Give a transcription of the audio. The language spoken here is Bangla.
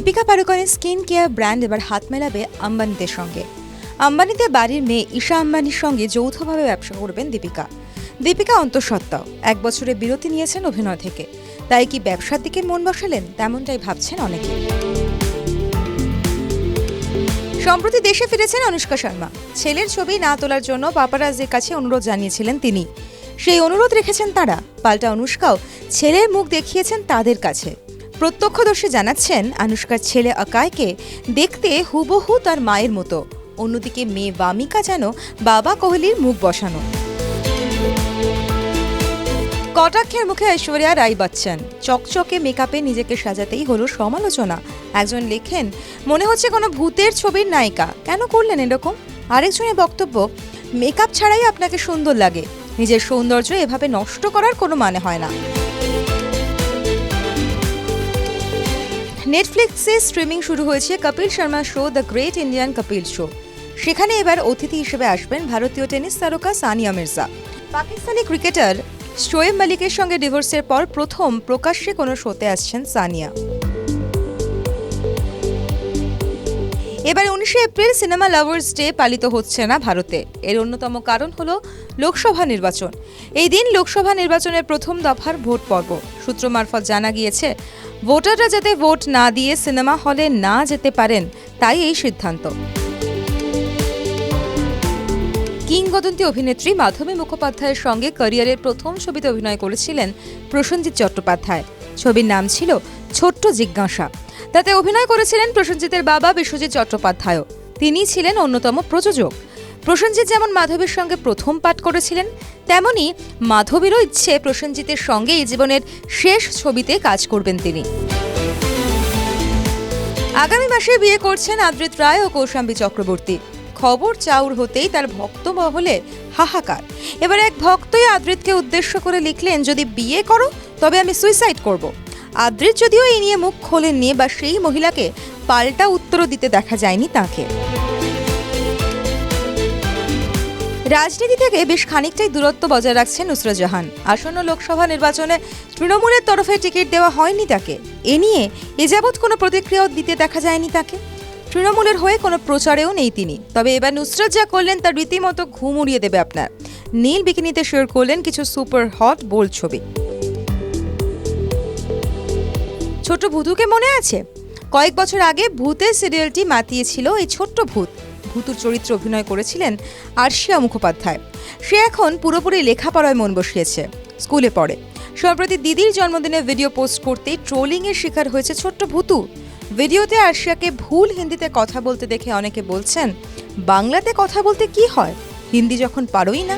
পাড়ুকনের স্কিন কেয়ার ব্র্যান্ড এবার হাত মেলাবে আম্বানিদের সঙ্গে। আম্বানিদের বাড়ির মেয়ে ঈশা আম্বানির সঙ্গে যৌথভাবে ব্যবসা করবেন দীপিকা। দীপিকা অন্তঃসত্ত্বাও এক বছরে বিরতি নিয়েছেন অভিনয় থেকে। তাই কি ব্যবসার দিকে মন বসালেন? তেমনটাই ভাবছেন অনেকে। সম্প্রতি দেশে ফিরেছেন অনুষ্কা শর্মা। ছেলের ছবি না তোলার জন্য পাপারাজের কাছে অনুরোধ জানিয়েছিলেন তিনি। সেই অনুরোধ রেখেছেন তারা। পাল্টা অনুষ্কাও ছেলের মুখ দেখিয়েছেন তাদের কাছে। প্রত্যক্ষদর্শী জানাচ্ছেন অনুষ্কার ছেলে অকায়কে দেখতে হুবহু তার মায়ের মতো। অন্যদিকে মেয়ে বামিকা যেন বাবা কোহলির মুখ বসানো। কটাক্ষের মুখে ঐশ্বরিয়া রাই বচ্চন। চকচকে মেকআপে নিজেকে সাজাতেই হলো সমালোচনা। একজন লেখেন, মনে হচ্ছে কোনো ভূতের ছবির নায়িকা। কেন করলেন এরকম? আরেকজনের বক্তব্য, মেকআপ ছাড়াই আপনাকে সুন্দর লাগে। নিজের সৌন্দর্য এভাবে নষ্ট করার কোনো মানে হয় না। নেটফ্লিক্সে স্ট্রিমিং শুরু হয়েছে Kapil Sharma show the great Indian Kapil show সেখানে এবার অতিথি হিসেবে আসবেন ভারতীয় টেনিস তারকা সানিয়া মির্জা। পাকিস্তানি ক্রিকেটার শোয়েব মালিকের সঙ্গে ডিভোর্সের পর প্রথম প্রকাশ্যে কোনো শোতে আসছেন সানিয়া। এবার উনিশে এপ্রিল সিনেমা লাভার্স ডে পালিত হচ্ছে না ভারতে। এর অন্যতম কারণ হলো লোকসভা নির্বাচন। এই দিন লোকসভা নির্বাচনের প্রথম দফার ভোট পর্ব। সূত্র মারফত জানা গিয়েছে, ভোটাররা যাতে ভোট না দিয়ে সিনেমা হলে না যেতে পারেন, তাই এই সিদ্ধান্ত। কিংবদন্তি অভিনেত্রী মাধবী মুখোপাধ্যায়ের সঙ্গে ক্যারিয়ারের প্রথম ছবিতে অভিনয় করেছিলেন প্রসেনজিৎ চট্টোপাধ্যায়। ছবির নাম ছিল ছোট্ট জিজ্ঞাসা। তাতে অভিনয় করেছিলেন প্রসেনজিতের বাবা বিশ্বজিৎ চট্টোপাধ্যায়ও তিনি ছিলেন অন্যতম প্রযোজক। প্রসেনজিৎ যেমন মাধবীর সঙ্গে প্রথম পাঠ করেছিলেন, তেমনি মাধবীরও ইচ্ছে প্রসেনজিতের সঙ্গে এই জীবনের শেষ ছবিতে কাজ করবেন তিনি। আগামী মাসে বিয়ে করছেন আদ্রিত রায় ও কৌশাম্বী চক্রবর্তী। খবর চাউর হতেই তার ভক্ত মহলে হাহাকার। এবার এক ভক্তই আদ্রিতকে উদ্দেশ্য করে লিখলেন, যদি বিয়ে করো, তবে আমি সুইসাইড করব। আদ্রিত যদিও এই নিয়ে মুখ খোলেননি, বা সেই মহিলাকে পাল্টা উত্তরও দিতে দেখা যায়নি তাকে। রাজনীতি থেকে বেশ খানিকটাই দূরত্ব বজায় রাখছেন নুসরত জাহান। আসন্ন লোকসভা নির্বাচনে তৃণমূলের তরফে টিকিট দেওয়া হয়নি তাকে। এ নিয়ে এ যাবৎ কোনো প্রতিক্রিয়াও দিতে দেখা যায়নি তাকে। তৃণমূলের হয়ে কোনো প্রচারেও নেই তিনি। তবে এবার নুসরত যা করলেন তার রীতিমতো ঘুম উড়িয়ে দেবে আপনার। নীল বিকিনিতে শেয়ার করলেন কিছু সুপার হট, বোল্ড ছবি। ছোট ভূতুকে মনে আছে? কয়েক বছর আগে ভূতের সিরিয়ালটি মাতিয়েছিল এই ছোট্ট ভূত। ভূতুর চরিত্রে অভিনয় করেছিলেন আরশিয়া মুখোপাধ্যায়। সে এখন পুরোপুরি লেখাপড়ায় মন বসিয়েছে। স্কুলে পড়ে। সম্প্রতি দিদির জন্মদিনে ভিডিও পোস্ট করতেই ট্রোলিংয়ের শিকার হয়েছে ছোট্ট ভূতু। ভিডিওতে আরশিয়াকে ভুল হিন্দিতে কথা বলতে দেখে অনেকে বলছেন, বাংলাতে কথা বলতে কি হয়? হিন্দি যখন পারোই না।